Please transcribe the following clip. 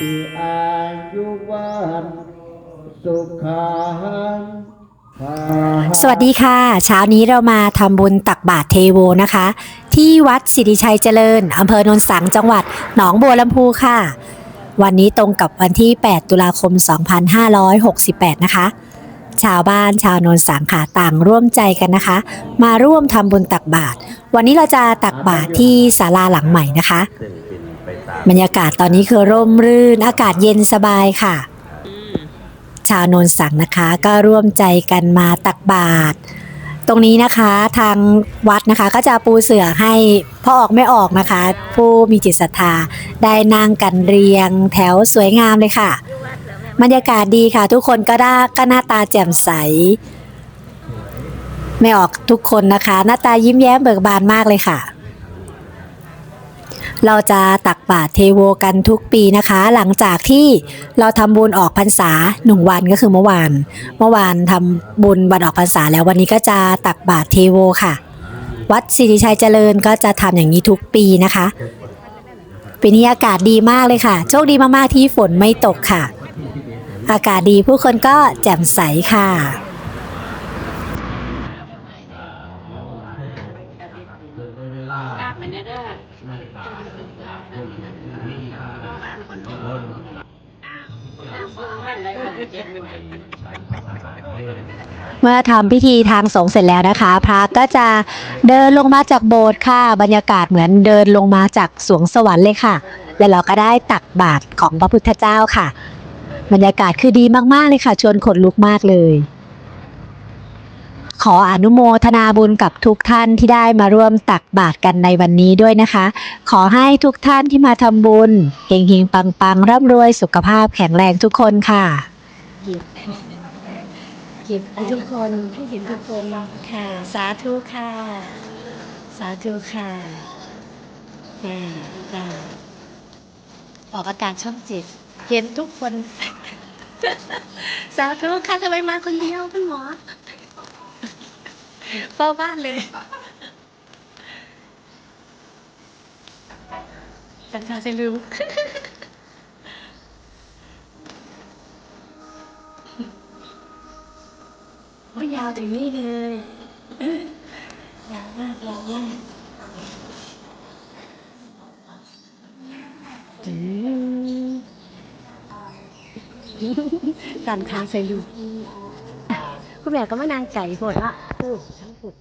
ติอายุวันสุขังสวัสดีค่ะ เช้านี้เรามาทำบุญตักบาตรเทโวนะคะ ที่วัดสิริชัยเจริญอำเภอโนนสังจังหวัดหนองบัวลำพูค่ะ วันนี้ตรงกับวันที่ 8 ตุลาคม 2568 นะคะ ชาวบ้านชาวโนนสังค่ะต่างร่วมใจกันนะคะ มาร่วมทำบุญตักบาตรวันนี้เราจะตักบาตรที่ศาลาหลังใหม่นะคะ บรรยากาศตอนนี้คือร่มรื่น อากาศเย็นสบายค่ะ ชาวโนนสังนะคะก็ร่วมใจกันมาตักบาตรตรงนี้นะคะทางวัดนะคะก็จะปูเสื่อให้พ่อออกไม่ออกนะคะ ผู้มีจิตศรัทธาได้นั่งกันเรียงแถวสวยงามเลยค่ะ บรรยากาศดีค่ะ ทุกคนก็ได้ก็หน้าตาแจ่มใส ไม่ออกทุกคนนะคะ หน้าตายิ้มแย้มเบิกบานมากเลยค่ะ เราจะตักบาตรเทโวกันทุกปีนะคะ หลังจากที่เราทำบุญออกพรรษาหนึ่งวันก็คือเมื่อวาน เมื่อวานทำบุญวันออกพรรษาแล้ววันนี้ก็จะตักบาตรเทโวค่ะ วัดสิริชัยเจริญก็จะทำอย่างนี้ทุกปีนะคะปีนี้อากาศดีมากเลยค่ะ โชคดีมากๆที่ฝนไม่ตกค่ะ อากาศดีผู้คนก็แจ่มใสค่ะ เมื่อทำพิธีทางสงฆ์เสร็จแล้วนะคะ พระก็จะเดินลงมาจากโบสถ์ค่ะ บรรยากาศเหมือนเดินลงมาจากสวงสวรรค์เลยค่ะ แล้วเราก็ได้ตักบาตรของพระพุทธเจ้าค่ะ บรรยากาศคือดีมากๆเลยค่ะ ชวนขนลุกมากเลย ขออนุโมทนาบุญกับทุกท่านที่ได้มาร่วมตักบาตรกันในวันนี้ด้วยนะคะ ขอให้ทุกท่านที่มาทำบุญเฮงๆปังๆร่ำรวยสุขภาพแข็งแรงทุกคนค่ะเก็บให้ทุกคนให้เห็นทุกคนค่ะ สาธุค่ะ สาธุค่ะอ่าอ่าออกอากาศช่องจ็ดเห็นทุกคน สาธุค่ะทำไมมาคนเดียวคุณหมอ เฝ้าบ้านเลยจันทราจะลืมโอ้ยยาวถึงนี่เลยยาวมากยาวมากอืมสั่นขาใส่ลูกคุณแม่ก็มานางไก่หมดละ ลูกทั้งสุด